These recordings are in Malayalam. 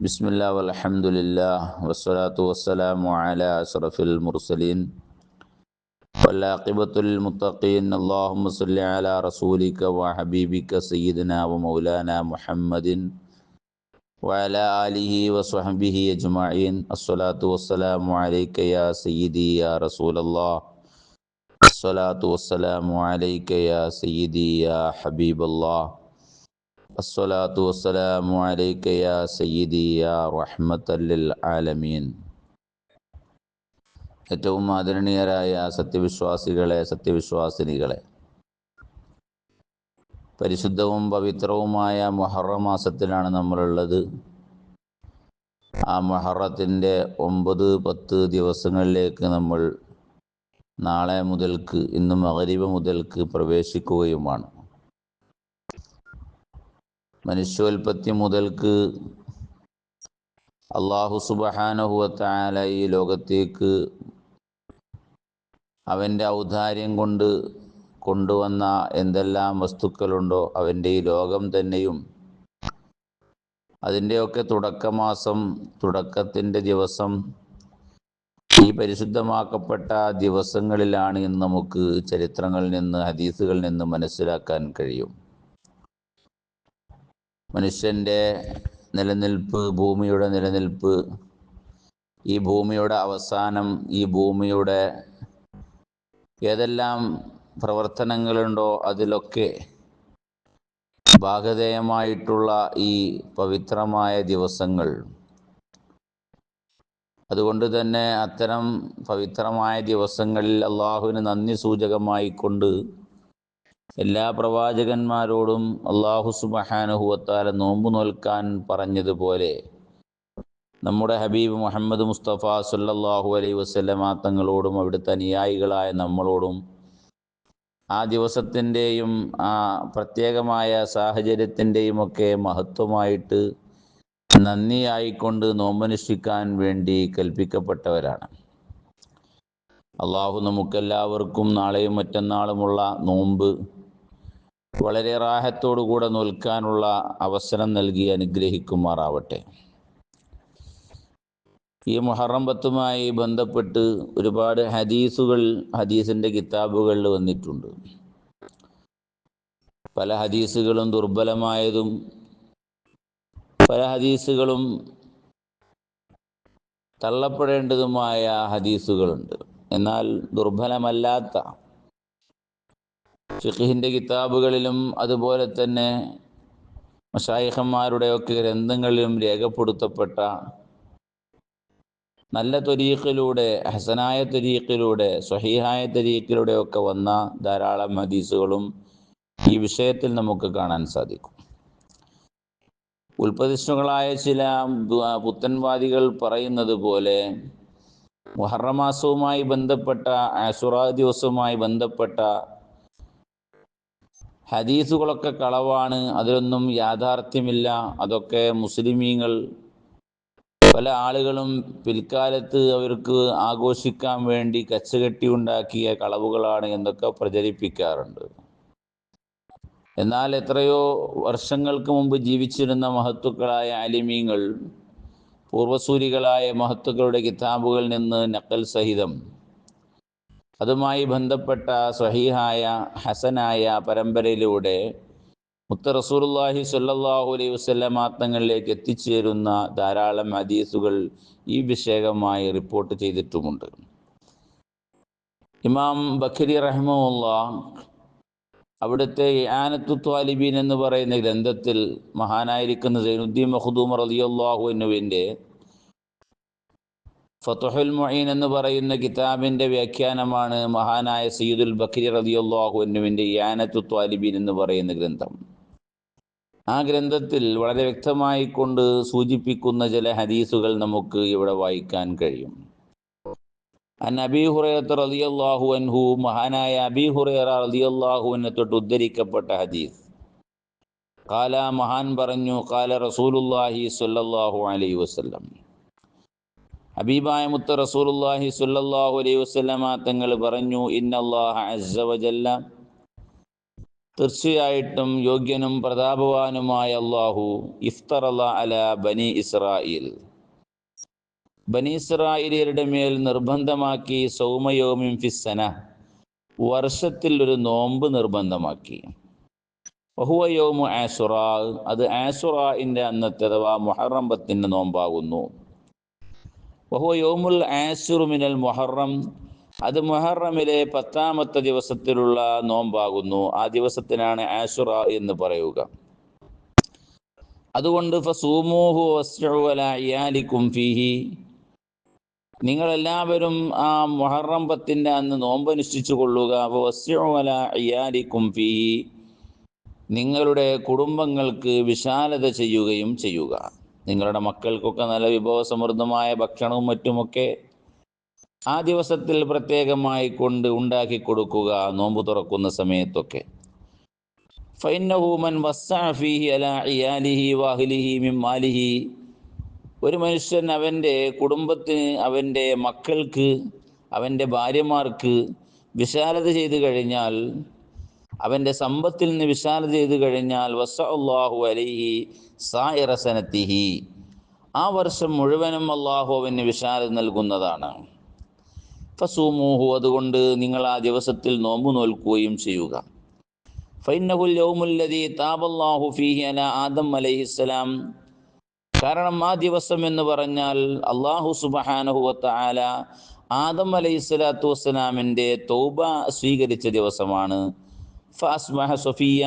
بسم الله والحمد لله والصلاة والسلام على أشرف المرسلين والعاقبة للمتقين. اللهم صل على رسولك وحبيبك سيدنا ومولانا محمد وعلى آله وصحبه أجمعين. الصلاة والسلام عليك يا سيدي يا رسول الله. الصلاة والسلام عليك يا سيدي يا حبيب الله. അസ്സലാത്തു വസ്സലാമു അലൈക യാ സയ്യിദി യാ ലിൽ ആലമീൻ. ഏറ്റവും ആദരണീയരായ സത്യവിശ്വാസികളെ സത്യവിശ്വാസിനികളെ പരിശുദ്ധവും പവിത്രവുമായ മൊഹറ മാസത്തിലാണ് നമ്മളുള്ളത്. ആ മൊഹറത്തിന്റെ ഒമ്പത് പത്ത് ദിവസങ്ങളിലേക്ക് നമ്മൾ നാളെ മുതൽക്ക് ഇന്നും അകരിവ് മുതൽക്ക് പ്രവേശിക്കുകയുമാണ്. മനുഷ്യോൽപത്തി മുതൽക്ക് അള്ളാഹു സുബഹാനഹുവത്തായാല ഈ ലോകത്തേക്ക് അവന്റെ ഔദാര്യം കൊണ്ട് കൊണ്ടുവന്ന എന്തെല്ലാം വസ്തുക്കളുണ്ടോ അവന്റെ ഈ ലോകം തന്നെയും അതിന്റെയൊക്കെ തുടക്കമാസം തുടക്കത്തിന്റെ ദിവസം ഈ പരിശുദ്ധമാക്കപ്പെട്ട ദിവസങ്ങളിലാണ് ഇന്ന് നമുക്ക് ചരിത്രങ്ങളിൽ നിന്ന് ഹദീസുകളിൽ നിന്ന് മനസ്സിലാക്കാൻ കഴിയും. മനുഷ്യന്റെ നിലനിൽപ്പ് ഭൂമിയുടെ നിലനിൽപ്പ് ഈ ഭൂമിയുടെ അവസാനം ഈ ഭൂമിയുടെ ഏതെല്ലാം പ്രവർത്തനങ്ങളുണ്ടോ അതിലൊക്കെ ഭാഗധേയമായിട്ടുള്ള ഈ പവിത്രമായ ദിവസങ്ങൾ. അതുകൊണ്ട് തന്നെ അത്തരം പവിത്രമായ ദിവസങ്ങളിൽ അള്ളാഹുവിന് നന്ദി സൂചകമായി കൊണ്ട് എല്ലാ പ്രവാചകന്മാരോടും അള്ളാഹു സുബഹാനുഹുവത്താല നോമ്പ് നോൽക്കാൻ പറഞ്ഞതുപോലെ നമ്മുടെ ഹബീബ് മുഹമ്മദ് മുസ്തഫ സല്ലാഹു അലൈ വസ്ലമാ തങ്ങളോടും അവിടുത്തെ അനുയായികളായ നമ്മളോടും ആ ദിവസത്തിന്റെയും ആ പ്രത്യേകമായ സാഹചര്യത്തിന്റെയും ഒക്കെ മഹത്വമായിട്ട് നന്ദിയായിക്കൊണ്ട് നോമ്പനുഷ്ഠിക്കാൻ വേണ്ടി കൽപ്പിക്കപ്പെട്ടവരാണ്. അള്ളാഹു നമുക്കെല്ലാവർക്കും നാളെയും മറ്റന്നാളുമുള്ള നോമ്പ് വളരെ റാഹത്തോടുകൂടെ നിൽക്കാനുള്ള അവസരം നൽകി അനുഗ്രഹിക്കുമാറാവട്ടെ. ഈ മുഹറം പത്തുമായി ബന്ധപ്പെട്ട് ഒരുപാട് ഹദീസുകൾ ഹദീസിന്റെ കിതാബുകളിൽ വന്നിട്ടുണ്ട്. പല ഹദീസുകളും ദുർബലമായതും പല ഹദീസുകളും തള്ളപ്പെടേണ്ടതുമായ ഹദീസുകളുണ്ട്. എന്നാൽ ദുർബലമല്ലാത്ത ഫിഖിന്റെ കിതാബുകളിലും അതുപോലെ തന്നെ മഷായിഖന്മാരുടെയൊക്കെ ഗ്രന്ഥങ്ങളിലും രേഖപ്പെടുത്തപ്പെട്ട നല്ല തൊരീഖിലൂടെ ഹസനായ തൊരീഖിലൂടെ സ്വഹീഹായ തൊരീഖിലൂടെ ഒക്കെ വന്ന ധാരാളം ഹദീസുകളും ഈ വിഷയത്തിൽ നമുക്ക് കാണാൻ സാധിക്കും. ഉൽപ്പതിഷ്ണുകളായ ചില പുത്തൻവാദികൾ പറയുന്നത് പോലെ മുഹറമാസവുമായി ബന്ധപ്പെട്ട ആസുറ ദിവസവുമായി ബന്ധപ്പെട്ട ഹദീസുകളൊക്കെ കളവാണ് അതിലൊന്നും യാഥാർത്ഥ്യമില്ല. അതൊക്കെ മുസ്ലിമീങ്ങൾ പല ആളുകളും പിൽക്കാലത്ത് അവർക്ക് ആഘോഷിക്കാൻ വേണ്ടി കച്ചുകെട്ടി ഉണ്ടാക്കിയ കളവുകളാണ് എന്നൊക്കെ പ്രചരിപ്പിക്കാറുണ്ട്. എന്നാൽ എത്രയോ വർഷങ്ങൾക്ക് മുമ്പ് ജീവിച്ചിരുന്ന മഹത്തുക്കളായ അലിമീങ്ങൾ പൂർവസൂരികളായ മഹത്തുക്കളുടെ കിതാബുകളിൽ നിന്ന് നക്കൽ സഹിതം അതുമായി ബന്ധപ്പെട്ട സ്വഹീഹായ ഹസനായ പരമ്പരയിലൂടെ മുത്ത റസൂലുല്ലാഹി സല്ലാഹു അലൈഹി വസ്ലമാത്തങ്ങളിലേക്ക് എത്തിച്ചേരുന്ന ധാരാളം ഹദീസുകൾ ഈ വിഷയകമായി റിപ്പോർട്ട് ചെയ്തിട്ടുമുണ്ട്. ഇമാം ബഖരി റഹ്മുല്ല അവിടുത്തെ ആനത്തു ത്വാലിബീൻ എന്ന് പറയുന്ന ഗ്രന്ഥത്തിൽ മഹാനായിരിക്കുന്ന സൈനുദ്ദീൻ മഹദൂം റലിയല്ലാഹുവിനുവിന്റെ ഫത്തുഹുൽ മൊയ്ൻ എന്ന് പറയുന്ന കിതാബിന്റെ വ്യാഖ്യാനമാണ് മഹാനായ സയ്യിദുൽ ബക്രി റലിയല്ലാഹുവിനുവിന്റെ യാനത്തു ത്വാലിബീൻ എന്ന് പറയുന്ന ഗ്രന്ഥം. ആ ഗ്രന്ഥത്തിൽ വളരെ വ്യക്തമായി കൊണ്ട് സൂചിപ്പിക്കുന്ന ചില ഹദീസുകൾ നമുക്ക് ഇവിടെ വായിക്കാൻ കഴിയും. അൻ അബി ഹുറൈറത്ത് റളിയല്ലാഹു അൻഹു മഹാനായ അബി ഹുറൈറ റളിയല്ലാഹുവിനെ തൊട്ട് ഉദ്ധരിക്കപ്പെട്ട ഹദീസ്. കാല മഹാൻ പറഞ്ഞു കാല റസൂലുല്ലാഹി സ്വല്ലല്ലാഹു അലൈഹി വസല്ലം. ഹബീബായ മുത്ത റസൂലുല്ലാഹി സ്വല്ലല്ലാഹു അലൈഹി വസല്ലമ തങ്ങൾ പറഞ്ഞു ഇന്നല്ലാഹ അസ്സ വജല്ല. തീർച്ചയായിട്ടും യോഗ്യനും പ്രതാപവാനുമായ അള്ളാഹു ഇഫ്തറല അല ബനി ഇസ്രായേൽ. ബനി ഇസ്രായേലിയരുടെ മേൽ നിർബന്ധമാക്കി സൗമയോമിം ഫിസ്സന വർഷത്തിൽ ഒരു നോമ്പ് നിർബന്ധമാക്കി. ബഹുവയോമു ആസുറ അത് ആസുറായിന്റെ അന്നത്തെ അഥവാ മുഹറം പത്തിന്റെ നോമ്പാകുന്നു. ബഹുവ യോമുൽ ആസുറു മിനൽ മുഹറം. അത് മുഹറമിലെ പത്താമത്തെ ദിവസത്തിലുള്ള നോമ്പാകുന്നു. ആ ദിവസത്തിനാണ് ആസുറ എന്ന് പറയുക. അതുകൊണ്ട് ഫസൂമൂഹു ഇയാലിക്കും ഫീഹി. നിങ്ങളെല്ലാവരും ആ മുഹറം പത്തിന്റെ അന്ന് നോമ്പനുഷ്ഠിച്ചു കൊള്ളുക. നിങ്ങളുടെ കുടുംബങ്ങൾക്ക് വിശാലത ചെയ്യുകയും ചെയ്യുക. നിങ്ങളുടെ മക്കൾക്കൊക്കെ നല്ല വിഭവസമൃദ്ധമായ ഭക്ഷണവും മറ്റുമൊക്കെ ആ ദിവസത്തിൽ പ്രത്യേകമായി കൊണ്ട് ഉണ്ടാക്കി കൊടുക്കുക നോമ്പ് തുറക്കുന്ന സമയത്തൊക്കെ. ഫൈനഹൂമൻ വസ്സാഫിഹി ഒരു മനുഷ്യൻ അവന്റെ കുടുംബത്തിന് അവന്റെ മക്കൾക്ക് അവന്റെ ഭാര്യമാർക്ക് വിശാലത ചെയ്തു കഴിഞ്ഞാൽ അവന്റെ സമ്പത്തിൽ നിന്ന് വിശാല ചെയ്തു കഴിഞ്ഞാൽ വസാഹു അലിഹി സായിറസനത്തിഹി ആ വർഷം മുഴുവനും അള്ളാഹു അവന് വിശാല നൽകുന്നതാണ്. ഫസൂമൂഹു അതുകൊണ്ട് നിങ്ങൾ ആ ദിവസത്തിൽ നോമ്പ് നോൽക്കുകയും ചെയ്യുക. യൗമുല്ലദി താബല്ലാഹു ഫീഹി അല ആദം അലൈഹിസ്സലാം കാരണം ആ ദിവസം എന്ന് പറഞ്ഞാൽ അള്ളാഹു സുബഹാനഹുവത്ത ആല ആദം അലൈഹി സ്വലാത്തു വസ്സലാമിന്റെ തൗബ സ്വീകരിച്ച ദിവസമാണ്. ഫാസ്മഹ സൊഫിയ.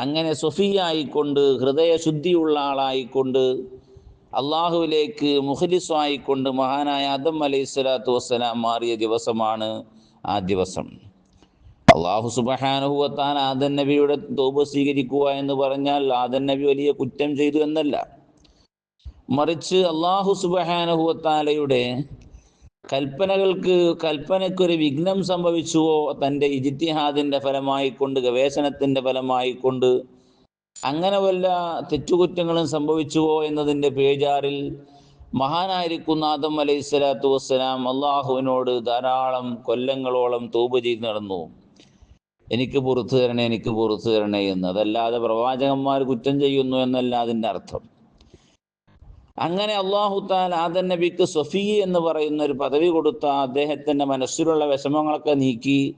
അങ്ങനെ സൊഫിയ ആയിക്കൊണ്ട് ഹൃദയശുദ്ധിയുള്ള ആളായിക്കൊണ്ട് അള്ളാഹുവിലേക്ക് മുഖലിസ്വായിക്കൊണ്ട് മഹാനായ ആദം അലൈഹി സ്വലാത്തു വസ്സലാം മാറിയ ദിവസമാണ് ആ ദിവസം. അള്ളാഹു സുബഹാനുഹുവത്താൻ ആദൻ നബിയുടെ തോപ സ്വീകരിക്കുക എന്ന് പറഞ്ഞാൽ ആദൻ നബി വലിയ കുറ്റം ചെയ്തു എന്നല്ല. മറിച്ച് അള്ളാഹു സുബഹാനുഹുവത്താലയുടെ കൽപ്പനകൾക്ക് കൽപ്പനയ്ക്കൊരു വിഘ്നം സംഭവിച്ചുവോ? തന്റെ ഇജിത്തിഹാദിന്റെ ഫലമായിക്കൊണ്ട് ഗവേഷണത്തിന്റെ ഫലമായിക്കൊണ്ട് അങ്ങനെ വല്ല തെറ്റുകുറ്റങ്ങളും സംഭവിച്ചുവോ എന്നതിന്റെ പേജാറിൽ മഹാനായിരിക്കുന്ന ആദം അലൈഹി സ്വലാത്തു വസ്സലാം അള്ളാഹുവിനോട് ധാരാളം കൊല്ലങ്ങളോളം തൂപ് ചെയ്ത് നടന്നു. എനിക്ക് പുറത്തു തരണേ എനിക്ക് പുറത്തു തരണേ എന്ന്. അതല്ലാതെ പ്രവാചകന്മാർ കുറ്റം ചെയ്യുന്നു എന്നല്ല അതിന്റെ അർത്ഥം. അങ്ങനെ അള്ളാഹു താല ആദൻ നബിക്ക് സൊഫി എന്ന് പറയുന്ന ഒരു പദവി കൊടുത്ത അദ്ദേഹത്തിന്റെ മനസ്സിലുള്ള വിഷമങ്ങളൊക്കെ നീക്കി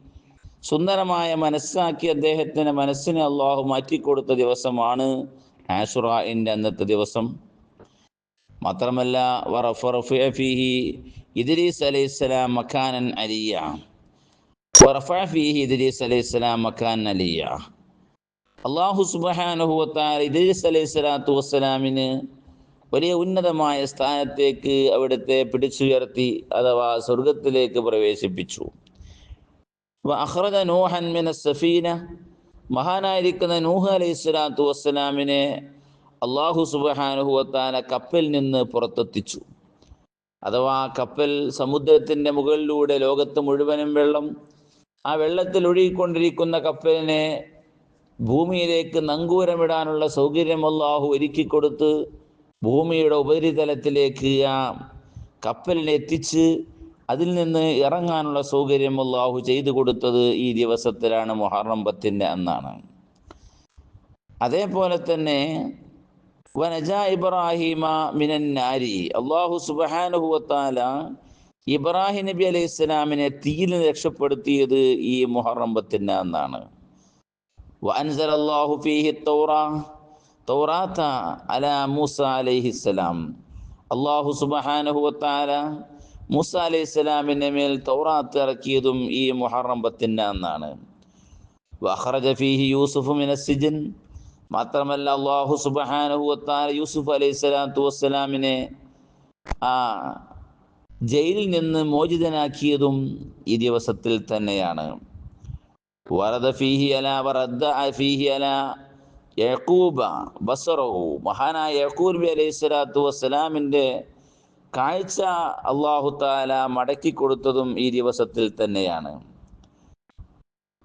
സുന്ദരമായ മനസ്സാക്കി അദ്ദേഹത്തിന്റെ മനസ്സിനെ അള്ളാഹു മാറ്റിക്കൊടുത്ത ദിവസമാണ് ആഷുറിന്റെ അന്നത്തെ ദിവസം. മാത്രമല്ല ഇദ്രീസ് അലൈഹിസ്സലാം മക്കാനൻ അലിയ. ഫീഹി ഇദ്രീസ് അലൈഹിസ്സലാം മക്കാനൻ അലിയ. അള്ളാഹു സുബാനുഹുത്താൽ ഇദ്രീസ് അലൈഹി സ്വലാത്തു വസ്സലാമിന് വലിയ ഉന്നതമായ സ്ഥാനത്തേക്ക് അവിടുത്തെ പിടിച്ചുയർത്തി അഥവാ സ്വർഗത്തിലേക്ക് പ്രവേശിപ്പിച്ചു. അഹ്റജ നൂഹൻ മിന സഫീന. മഹാനായിരിക്കുന്ന നൂഹ് അലൈഹി സ്വലാത്തു വസ്സലാമിനെ അള്ളാഹു സുബാനുഹുവത്താന കപ്പൽ നിന്ന് പുറത്തെത്തിച്ചു. അഥവാ കപ്പൽ സമുദ്രത്തിന്റെ മുകളിലൂടെ ലോകത്ത് മുഴുവനും വെള്ളം ആ വെള്ളത്തിൽ ഒഴുകിക്കൊണ്ടിരിക്കുന്ന കപ്പലിനെ ഭൂമിയിലേക്ക് നങ്കൂരമിടാനുള്ള സൗകര്യം അള്ളാഹു ഒരുക്കിക്കൊടുത്ത് ഭൂമിയുടെ ഉപരിതലത്തിലേക്ക് ആ കപ്പലിനെ എത്തിച്ച് അതിൽ നിന്ന് ഇറങ്ങാനുള്ള സൗകര്യം അള്ളാഹു ചെയ്തു കൊടുത്തത് ഈ ദിവസത്തിലാണ് മുഹറം അന്നാണ്. അതേപോലെ തന്നെ വനജ ഇബ്രാഹിമ മിനന്നാരി അള്ളാഹു സുബഹാനുഹുവത്താല ഇബ്രാഹിം നബി അലൈഹി ഇസ്ലാമിനെ തീയിൽ രക്ഷപ്പെടുത്തിയത് ഈ മുഹറം അന്നാണ്. വൻസൽ അള്ളാഹു ഫീഹി തൗറ. തൗറാത്ത അല മൂസ അലൈഹിസ്സലാം അള്ളാഹു സുബഹാനുഹുവത്താല മൂസ അലൈഹി സ്വലാമിന്റെ മേൽ തൗറാത്ത് ഇറക്കിയതും ഈ മുഹറം എന്നാണ് അന്നാണ്. വഖറജ ഫീഹി യൂസുഫ് മിനസിജൻ മാത്രമല്ല അള്ളാഹു സുബഹാനുഹുവത്താല യൂസുഫ് അലൈഹി സ്വലാത്തു വസ്സലാമിനെ ആ ജയിലിൽ നിന്ന് മോചിതനാക്കിയതും ഈ ദിവസത്തിൽ തന്നെയാണ്. വറദ ഫീഹി അല വറദ്ദ ഫീഹി അല യഹൂബ ബസറഹു മഹാനായ യഹൂർ ബി അലൈഹി സ്വലാത്തു വസ്സലാമിന്റെ കാഴ്ച അള്ളാഹു താല മടക്കി കൊടുത്തതും ഈ ദിവസത്തിൽ തന്നെയാണ്.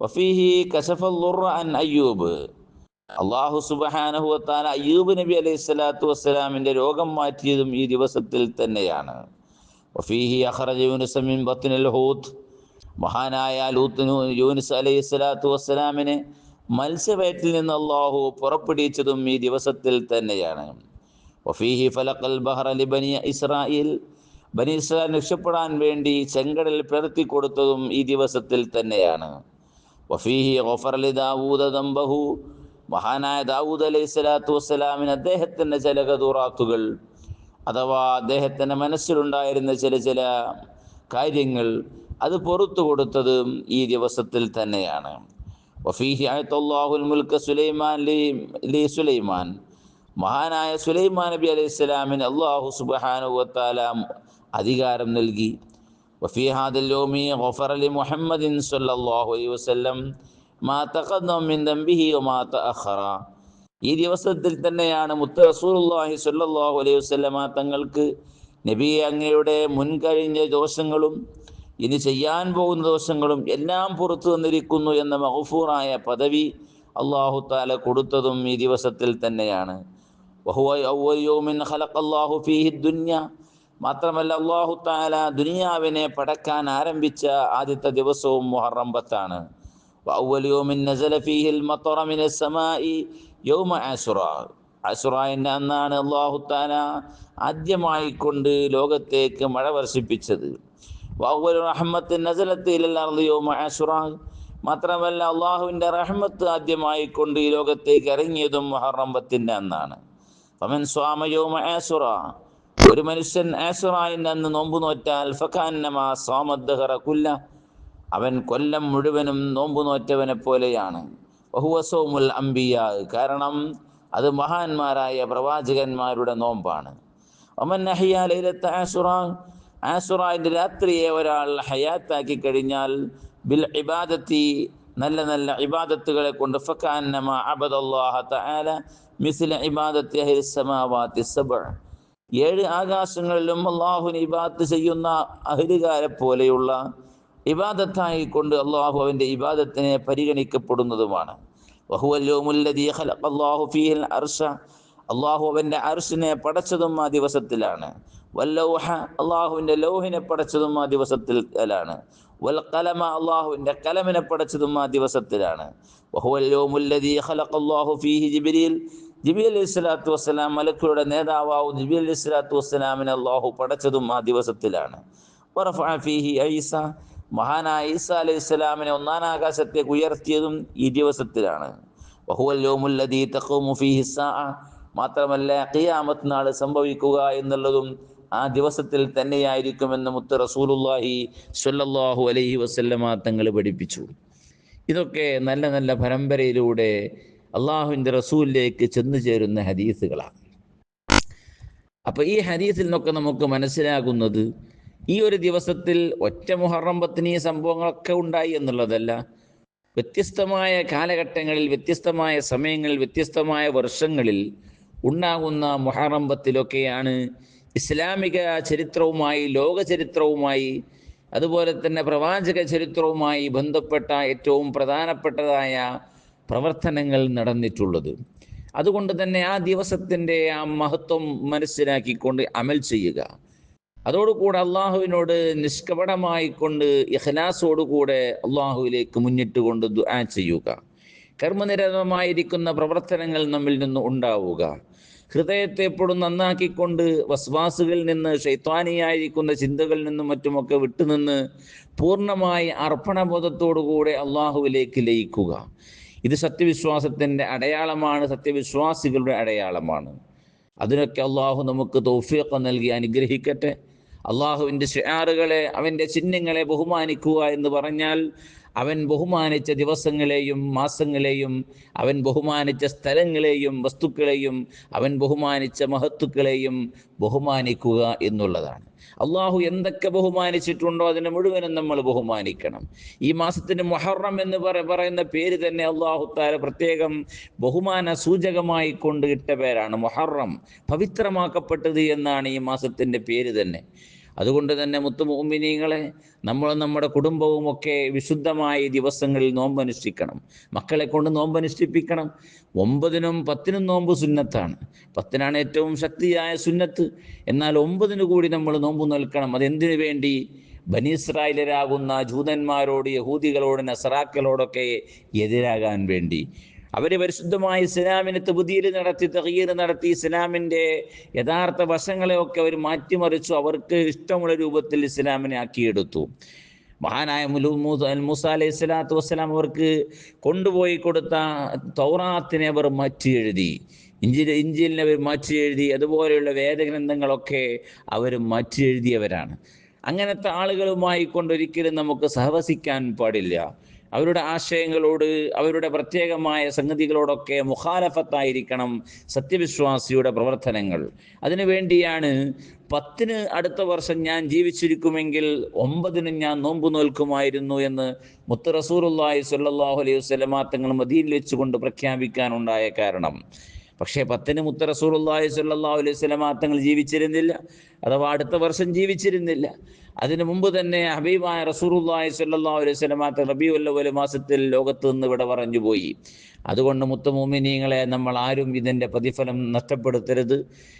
വഫീഹി അൻ അയ്യൂബ്. അള്ളാഹു സുബഹാനഹു താല അയ്യൂബ് നബി അലൈഹി സ്വലാത്തു വസ്സലാമിന്റെ രോഗം മാറ്റിയതും ഈ ദിവസത്തിൽ തന്നെയാണ്. വഫീഹി അഖറജ യൂനുസ് മിൻ ബത്നിൽ ഹൂത്ത്. മഹാനായ ലൂത്ത് യൂനുസ് അലൈഹി സ്വലാത്തു വസ്സലാമിനെ മത്സ്യവയറ്റിൽ നിന്ന് അള്ളാഹു പുറപ്പെടുവിച്ചതും ഈ ദിവസത്തിൽ തന്നെയാണ്. വഫീഹി ഫലഖൽ ബനി ഇസ്രായേൽ രക്ഷപ്പെടാൻ വേണ്ടി ചെങ്കടൽ പിളർത്തി കൊടുത്തതും ഈ ദിവസത്തിൽ തന്നെയാണ്. വഫീഹി മഹാനായ ദാവൂദ് അലൈഹി സ്വലാത്തു വസ്സലാമിന് അദ്ദേഹത്തിന്റെ ചില കതൂറാത്തുകൾ അഥവാ അദ്ദേഹത്തിന്റെ മനസ്സിലുണ്ടായിരുന്ന ചില ചില കാര്യങ്ങൾ അത് പുറത്തു കൊടുത്തതും ഈ ദിവസത്തിൽ തന്നെയാണ്. വഫീഹി അയത്തല്ലാഹുൽ മുൽക്ക സുലൈമാൻ ലി സുലൈമാൻ. മഹാനായ സുലൈമാൻ നബി അലൈഹി സ്വലാമിന് അള്ളാഹു സുബാനു വത്താല അധികാരം നൽകി. വഫീ ഹാദൽ യോമി ഗഫറ ലി മുഹമ്മദിൻ സല്ലല്ലാഹു അലൈഹി വസല്ലം മാ തഖദ്ദമ മിൻ ദംബിഹി വമാ തഅഖറ. ഈ ദിവസത്തിൽ തന്നെയാണ് മുത്ത റസൂലുള്ളാഹി സ്വല്ലല്ലാഹു അലൈഹി വസല്ലമ തങ്ങൾക്ക് നബി അങ്ങയുടെ മുൻകഴിഞ്ഞ ദോഷങ്ങളും ഇനി ചെയ്യാൻ പോകുന്ന ദിവസങ്ങളും എല്ലാം പുറത്തു വന്നിരിക്കുന്നു എന്ന മഹഫൂറായ പദവി അള്ളാഹു താല കൊടുത്തതും ഈ ദിവസത്തിൽ തന്നെയാണ്. മാത്രമല്ല അള്ളാഹു താല ദുനിയാവിനെ പടക്കാൻ ആരംഭിച്ച ആദ്യത്തെ ദിവസവും മുഹറം പത്താണ് അന്നാണ് അള്ളാഹു താല ആദ്യമായി കൊണ്ട് ലോകത്തേക്ക് മഴ വർഷിപ്പിച്ചത്. മാത്രമല്ല അള്ളാഹുവിന്റെ റഹ്മത്ത് ആദ്യമായി കൊണ്ട് ഈ ലോകത്തേക്ക് ഇറങ്ങിയതും മുഹറം അന്നാണ്. ഫമൻ സ്വാമ യൗമ ആസുറ ഒരു മനുഷ്യൻ ആസുറായിന്റെ അന്ന് നോമ്പ് നോറ്റാൽ ഫഖാന്നമാ സ്വാമദ്ദഹറ കുല്ല. അവൻ കൊല്ലം മുഴുവനും നോമ്പ് നോറ്റവനെ പോലെയാണ്. ബഹുവസോമുൽ അംബിയ. കാരണം അത് മഹാന്മാരായ പ്രവാചകന്മാരുടെ നോമ്പാണ്. ഒമൻ നഹിയ ലൈലത്ത് ആസുറ ആസുറായിന്റെ രാത്രിയെ ഒരാൾ ഹയാത്താക്കി കഴിഞ്ഞാൽ ബിൽ ഇബാദത്തി നല്ല നല്ല ഇബാദത്തുകളെ കൊണ്ട് അബദല്ലാഹ തആല ഇബാദത്തി ഏഴ് ആകാശങ്ങളിലും അള്ളാഹുവിന് ഇബാദത്ത് ചെയ്യുന്ന അഹ്ലുകാരെ പോലെയുള്ള ഇബാദത്തായി കൊണ്ട് അള്ളാഹു അവന്റെ ഇബാദത്തിനെ പരിഗണിക്കപ്പെടുന്നതുമാണ്. അള്ളാഹു അവന്റെ അർഷിനെ പടച്ചതും ആ ദിവസത്തിലാണ്. വല്ലൗഹ അള്ളാഹുവിന്റെ ലൗഹിനെ പടച്ചതും ആ ദിവസത്തിലാണ് വൽ കലമ അള്ളാഹുവിന്റെ കലമിനെ പടച്ചതും ആ ദിവസത്തിലാണ്. ജിബി അലൈഹി സ്വലാത്തു വസ്സലാം മലക്കുകളുടെ നേതാവാവും ജിബി അലി സ്വലാത്തു വസ്സലാമിനെ അള്ളാഹു പടച്ചതും ആ ദിവസത്തിലാണ്. ഐസ മഹാനായ ഈസ അലൈഹി സ്വലാമിനെ ഒന്നാം ആകാശത്തേക്ക് ഉയർത്തിയതും ഈ ദിവസത്തിലാണ്. മാത്രമല്ല ഖിയാമത്ത് നാൾ സംഭവിക്കുക എന്നുള്ളതും ആ ദിവസത്തിൽ തന്നെയായിരിക്കുമെന്ന് മുത്ത് റസൂലുല്ലാഹി സ്വല്ലല്ലാഹു അലൈഹി വസല്ലമ തങ്ങൾ പഠിപ്പിച്ചു. ഇതൊക്കെ നല്ല നല്ല പരമ്പരയിലൂടെ അള്ളാഹുവിന്റെ റസൂലിലേക്ക് ചെന്നു ചേരുന്ന ഹദീസുകളാണ്. അപ്പോൾ ഈ ഹദീസിൽ നിന്നൊക്കെ നമുക്ക് മനസ്സിലാകുന്നത് ഈ ഒരു ദിവസത്തിൽ ഒറ്റ മുഹറം പത്തിന് ഈ സംഭവങ്ങളൊക്കെ ഉണ്ടായി എന്നുള്ളതല്ല. വ്യത്യസ്തമായ കാലഘട്ടങ്ങളിൽ വ്യത്യസ്തമായ സമയങ്ങളിൽ വ്യത്യസ്തമായ വർഷങ്ങളിൽ ഉണ്ടാകുന്ന മുഹറം പത്തിലൊക്കെയാണ് ഇസ്ലാമിക ചരിത്രവുമായി ലോക ചരിത്രവുമായി അതുപോലെ തന്നെ പ്രവാചക ചരിത്രവുമായി ബന്ധപ്പെട്ട ഏറ്റവും പ്രധാനപ്പെട്ടതായ പ്രവർത്തനങ്ങൾ നടന്നിട്ടുള്ളത്. അതുകൊണ്ട് തന്നെ ആ ദിവസത്തിന്റെ ആ മഹത്വം മനസ്സിലാക്കിക്കൊണ്ട് അമൽ ചെയ്യുക. അതോടുകൂടെ അള്ളാഹുവിനോട് നിഷ്കപടമായിക്കൊണ്ട് ഇഹ്ലാസോടുകൂടെ അള്ളാഹുവിലേക്ക് മുന്നിട്ടുകൊണ്ട് ദുആ ചെയ്യുക. കർമ്മനിരതമായിരിക്കുന്ന പ്രവർത്തനങ്ങൾ നമ്മിൽ നിന്ന് ഉണ്ടാവുക. ഹൃദയത്തെ എപ്പോഴും നന്നാക്കിക്കൊണ്ട് വസ്വാസുകളിൽ നിന്ന് ശൈത്വാനിയായിരിക്കുന്ന ചിന്തകളിൽ നിന്നും മറ്റുമൊക്കെ വിട്ടുനിന്ന് പൂർണമായി അർപ്പണബോധത്തോടുകൂടെ അള്ളാഹുവിലേക്ക് ലയിക്കുക. ഇത് സത്യവിശ്വാസത്തിന്റെ അടയാളമാണ് സത്യവിശ്വാസികളുടെ അടയാളമാണ്. അതിനൊക്കെ അള്ളാഹു നമുക്ക് തൗഫീഖ് നൽകി അനുഗ്രഹിക്കട്ടെ. അള്ളാഹുവിന്റെ ഷിയാറുകളെ അവന്റെ ചിഹ്നങ്ങളെ ബഹുമാനിക്കുക എന്ന് പറഞ്ഞാൽ അവൻ ബഹുമാനിച്ച ദിവസങ്ങളെയും മാസങ്ങളെയും അവൻ ബഹുമാനിച്ച സ്ഥലങ്ങളെയും വസ്തുക്കളെയും അവൻ ബഹുമാനിച്ച മഹത്തുക്കളെയും ബഹുമാനിക്കുക എന്നുള്ളതാണ്. അള്ളാഹു എന്തൊക്കെ ബഹുമാനിച്ചിട്ടുണ്ടോ അതിനെ മുഴുവനും നമ്മൾ ബഹുമാനിക്കണം. ഈ മാസത്തിന് മൊഹറം എന്ന് പറ പറയുന്ന പേര് തന്നെ അള്ളാഹു താര പ്രത്യേകം ബഹുമാന സൂചകമായി കൊണ്ട് ഇട്ട പേരാണ് മൊഹറം. പവിത്രമാക്കപ്പെട്ടത് എന്നാണ് ഈ മാസത്തിന്റെ പേര് തന്നെ. അതുകൊണ്ട് തന്നെ മുത്തുമോമിനിങ്ങളെ നമ്മൾ നമ്മുടെ കുടുംബവും ഒക്കെ വിശുദ്ധമായ ദിവസങ്ങളിൽ നോമ്പനുഷ്ഠിക്കണം. മക്കളെ കൊണ്ട് നോമ്പനുഷ്ഠിപ്പിക്കണം. ഒമ്പതിനും പത്തിനും നോമ്പ് സുന്നത്താണ്. പത്തിനാണ് ഏറ്റവും ശക്തിയായ സുന്നത്ത്. എന്നാൽ ഒമ്പതിന് കൂടി നമ്മൾ നോമ്പ് നൽകണം. അതെന്തിനു വേണ്ടി? ബനീസ്രായിലരാകുന്ന ജൂതന്മാരോട് യഹൂദികളോട് നസറാക്കളോടൊക്കെ എതിരാകാൻ വേണ്ടി. അവർ പരിശുദ്ധമായ ഇസ്ലാമിനെ തബുദീൽ നടത്തി തകീർ നടത്തി ഇസ്ലാമിന്റെ യഥാർത്ഥ വശങ്ങളെയൊക്കെ അവർ മാറ്റിമറിച്ചു അവർക്ക് ഇഷ്ടമുള്ള രൂപത്തിൽ ഇസ്ലാമിനെ ആക്കിയെടുത്തു. മഹാനായ മൂസ അലൈഹി സ്വലാത്തു വസ്സലാം അവർക്ക് കൊണ്ടുപോയി കൊടുത്ത തൗറാത്തിനെ അവർ മാറ്റി എഴുതി ഇഞ്ചിൽ ഇഞ്ചിലിനെ അവർ മാറ്റി എഴുതി അതുപോലെയുള്ള വേദഗ്രന്ഥങ്ങളൊക്കെ അവർ മാറ്റി എഴുതിയവരാണ് അങ്ങനത്തെ ആളുകളുമായി കൊണ്ടൊരിക്കലും നമുക്ക് സഹവസിക്കാൻ പാടില്ല. അവരുടെ ആശയങ്ങളോട് അവരുടെ പ്രത്യേകമായ സംഗതികളോടൊക്കെ മുഖാലഫത്തായിരിക്കണം സത്യവിശ്വാസിയുടെ പ്രവർത്തനങ്ങൾ. അതിനുവേണ്ടിയാണ് പത്തിന് അടുത്ത വർഷം ഞാൻ ജീവിച്ചിരിക്കുമെങ്കിൽ ഒമ്പതിന് ഞാൻ നോമ്പ് നോൽക്കുമായിരുന്നു എന്ന് മുത്ത് റസൂറുല്ലാഹി സ്വല്ലല്ലാഹു അലൈഹി വസല്ലമ തങ്ങൾ മദീനിൽ വെച്ചുകൊണ്ട് പ്രഖ്യാപിക്കാനുണ്ടായ കാരണം. പക്ഷേ പത്തിന് മുത്ത റസൂലുള്ളാഹി സ്വല്ലല്ലാഹു അലൈഹി വസല്ലമ തങ്ങൾ ജീവിച്ചിരുന്നില്ല. അഥവാ അടുത്ത വർഷം ജീവിച്ചിരുന്നില്ല. അതിനു മുമ്പ് തന്നെ ഹബീബായ റസൂലുള്ളാഹി സ്വല്ലല്ലാഹു അലൈഹി തങ്ങൾ റബീഉൽ മാസത്തിൽ ലോകത്ത് നിന്ന് ഇവിടെ പറഞ്ഞു പോയി. അതുകൊണ്ട് മുത്തമോമിനീങ്ങളെ നമ്മൾ ആരും ഇതിന്റെ പ്രതിഫലം നഷ്ടപ്പെടുത്തരുത്.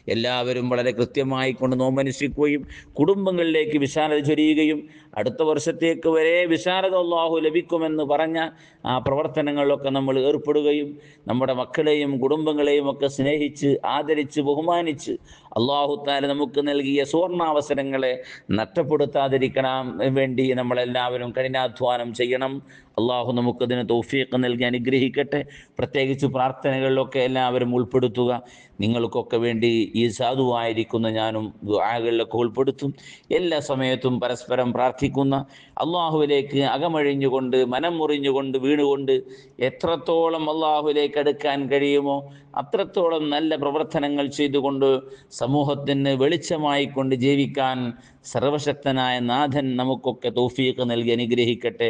എല്ലാവരും വളരെ കൃത്യമായി കൊണ്ട് നോമനുഷ്ഠിക്കുകയും കുടുംബങ്ങളിലേക്ക് വിശാലത ചൊരിയുകയും അടുത്ത വർഷത്തേക്ക് വരെ വിശാലത അള്ളാഹു ലഭിക്കുമെന്ന് പറഞ്ഞ ആ പ്രവർത്തനങ്ങളിലൊക്കെ നമ്മൾ ഏർപ്പെടുകയും നമ്മുടെ മക്കളെയും കുടുംബങ്ങളെയും ഒക്കെ സ്നേഹിച്ച് ആദരിച്ച് ബഹുമാനിച്ച് അള്ളാഹു താല നമുക്ക് നൽകിയ സുവർണാവസരങ്ങളെ നഷ്ടപ്പെടുത്താതിരിക്കണം വേണ്ടി നമ്മളെല്ലാവരും കഠിനാധ്വാനം ചെയ്യണം. അള്ളാഹു നമുക്കതിന് തൗഫീഖ് നൽകി അനുഗ്രഹിക്കട്ടെ. പ്രത്യേകിച്ച് പ്രാർത്ഥനകളിലൊക്കെ എല്ലാവരും ഉൾപ്പെടുത്തുക. നിങ്ങൾക്കൊക്കെ വേണ്ടി ഈ സാധുവായിരിക്കുന്ന ഞാനും ആകളിലൊക്കെ ഉൾപ്പെടുത്തും. എല്ലാ സമയത്തും പരസ്പരം പ്രാർത്ഥിക്കുന്ന അള്ളാഹുവിലേക്ക് അകമഴിഞ്ഞുകൊണ്ട് മനം മുറിഞ്ഞുകൊണ്ട് വീണുകൊണ്ട് എത്രത്തോളം അള്ളാഹുവിലേക്ക് അടുക്കാൻ കഴിയുമോ അത്രത്തോളം നല്ല പ്രവർത്തനങ്ങൾ ചെയ്തുകൊണ്ട് സമൂഹത്തിന് വെളിച്ചമായി കൊണ്ട് ജീവിക്കാൻ സർവശക്തനായ നാഥൻ നമുക്കൊക്കെ തൗഫീഖ് നൽകി അനുഗ്രഹിക്കട്ടെ.